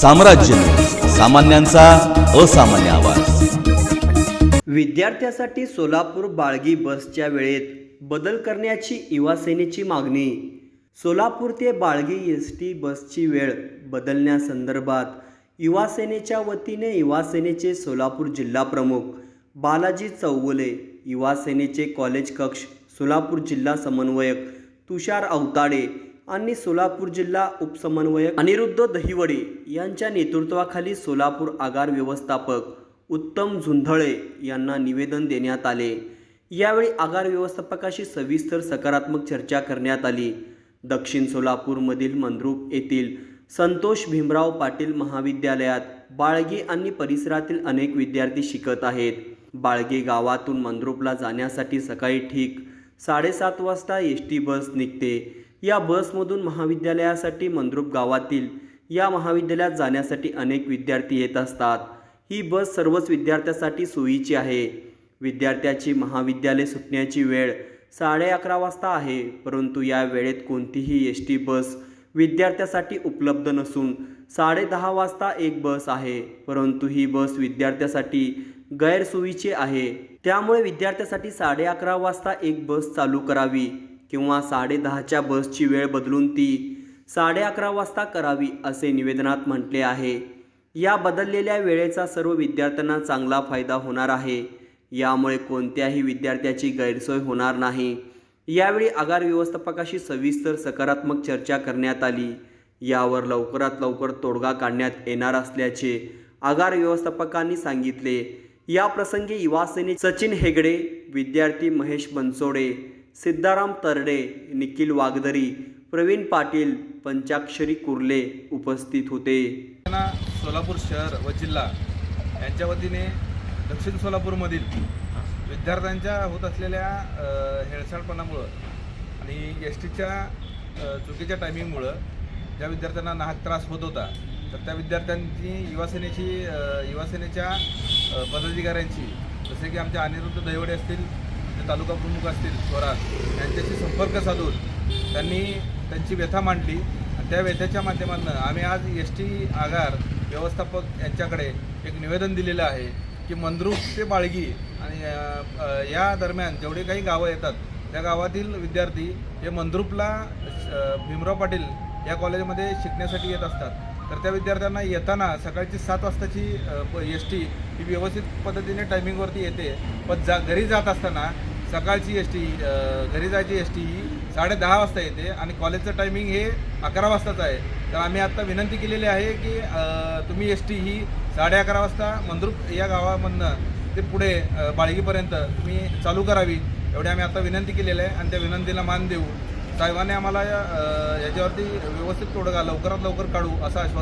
साम्राज्य सामान्यांचा असामान्य आवाज. विद्यार्थ्यासाठी सोलापूर बाळगी बसच्या वेळेत बदल करण्याची युवा सेनेची मागणी. सोलापूर ते बाळगी एस टी बसची वेळ बदलण्यासंदर्भात युवा सेनेच्या वतीने युवा सेनेचे सोलापूर जिल्हा प्रमुख बालाजी चौगुले युवा सेनेचे कॉलेज कक्ष सोलापूर जिल्हा समन्वयक तुषार अवताडे आणि सोलापूर जिल्हा उपसमन्वयक अनिरुद्ध दहिवडे यांच्या नेतृत्वाखाली सोलापूर आगार व्यवस्थापक उत्तम झुंधळे यांना निवेदन देण्यात आले. यावेळी आगार व्यवस्थापकाशी सविस्तर सकारात्मक चर्चा करण्यात आली. दक्षिण सोलापूरमधील मंद्रुप येथील संतोष भीमराव पाटील महाविद्यालयात बाळगी आणि परिसरातील अनेक विद्यार्थी शिकत आहेत. बाळगे गावातून मंद्रुपला जाण्यासाठी सकाळी ठीक साडेसात वाजता एस टी बस निघते. या बसमधून महाविद्यालयासाठी मंद्रुप गावातील या महाविद्यालयात जाण्यासाठी अनेक विद्यार्थी येत असतात. ही बस सर्वच विद्यार्थ्यासाठी सोयीची आहे. विद्यार्थ्याची महाविद्यालय सुटण्याची वेळ साडे अकरा वाजता आहे परंतु या वेळेत कोणतीही एस टी बस विद्यार्थ्यासाठी उपलब्ध नसून साडे दहा वाजता एक बस आहे परंतु ही बस विद्यार्थ्यासाठी गैरसोयीची आहे. त्यामुळे विद्यार्थ्यासाठी साडे अकरा वाजता एक बस चालू करावी. किंवा साडेदहाच्या बसची वेळ बदलून ती साडे अकरा वाजता करावी असे निवेदनात म्हटले आहे. या बदललेल्या वेळेचा सर्व विद्यार्थ्यांना चांगला फायदा होणार आहे. यामुळे कोणत्याही विद्यार्थ्याची गैरसोय होणार नाही. यावेळी आगार व्यवस्थापकाशी सविस्तर सकारात्मक चर्चा करण्यात आली. यावर लवकरात लवकर तोडगा काढण्यात येणार असल्याचे आगार व्यवस्थापकांनी सांगितले. या प्रसंगी युवासेने सचिन हेगडे विद्यार्थी महेश बनसोडे सिद्धाराम तरडे निखिल वागदरी प्रवीण पाटील पंचाक्षरी कुर्ले उपस्थित होते. सोलापूर शहर व जिल्हा यांच्या वतीने दक्षिण सोलापूरमधील विद्यार्थ्यांच्या होत असलेल्या हेळसाळपणामुळं आणि एस टीच्या चुकीच्या टायमिंगमुळं ज्या विद्यार्थ्यांना नाहक त्रास होत होता तर त्या विद्यार्थ्यांची युवासेनेची युवासेनेच्या पदाधिकाऱ्यांची जसे की आमच्या अनिरुद्ध दैवडे असतील जे तालुका प्रमुख असतील स्वराज यांच्याशी संपर्क साधून त्यांनी त्यांची व्यथा मांडली. आणि त्या व्यथेच्या माध्यमातून आम्ही आज एस टी आगार व्यवस्थापक यांच्याकडे एक निवेदन दिलेलं आहे की मंद्रुप ते बाळगी आणि या दरम्यान जेवढे काही गावं येतात त्या गावातील विद्यार्थी हे मंद्रुपला भीमराव पाटील या कॉलेजमध्ये शिकण्यासाठी येत असतात. तर त्या विद्यार्थ्यांना येताना सकाळची सात वाजताची एस टी ही व्यवस्थित पद्धतीने टायमिंगवरती येते. पण जा घरी जात असताना सकाळची एस टी घरी जायची एस टी ही साडे दहा वाजता येते आणि कॉलेजचं टायमिंग हे अकरा वाजताचं आहे. तर आम्ही आत्ता विनंती केलेली आहे की तुम्ही एस टी ही साडे अकरा वाजता मंद्रुप या गावामधनं ते पुढे बाळगीपर्यंत तुम्ही चालू करावी एवढी आम्ही आता विनंती केलेली आहे आणि त्या विनंतीला मान देऊ. साहेबाने आम्हाला याच्यावरती व्यवस्थित तोडगा लवकरात लवकर काढू असं आश्वासन